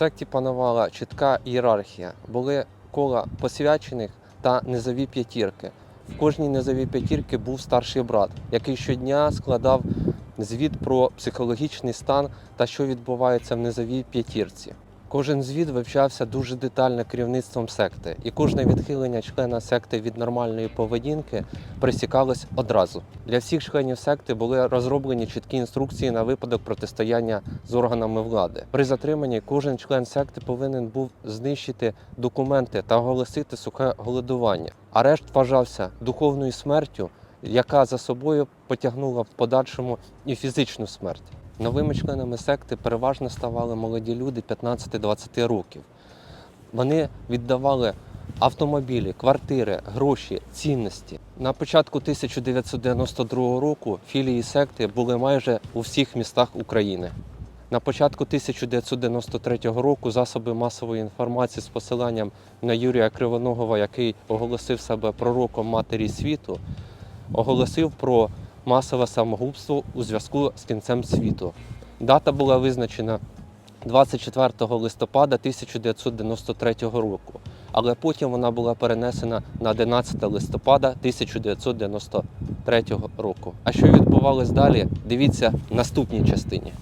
секті панувала чітка ієрархія. Були кола посвячених та низові п'ятірки. В кожній низовій п'ятірки був старший брат, який щодня складав звіт про психологічний стан та що відбувається в низовій п'ятірці. Кожен звіт вивчався дуже детально керівництвом секти, і кожне відхилення члена секти від нормальної поведінки присікалось одразу. Для всіх членів секти були розроблені чіткі інструкції на випадок протистояння з органами влади. При затриманні кожен член секти повинен був знищити документи та оголосити сухе голодування. Арешт вважався духовною смертю, яка за собою потягнула в подальшому і фізичну смерть. Новими членами секти переважно ставали молоді люди 15-20 років. Вони віддавали автомобілі, квартири, гроші, цінності. На початку 1992 року філії секти були майже у всіх містах України. На початку 1993 року засоби масової інформації з посиланням на Юрія Кривоногова, який оголосив себе пророком матері світу, оголосив про масове самогубство у зв'язку з кінцем світу. Дата була визначена 24 листопада 1993 року, але потім вона була перенесена на 11 листопада 1993 року. А що відбувалось далі? Дивіться в наступній частині.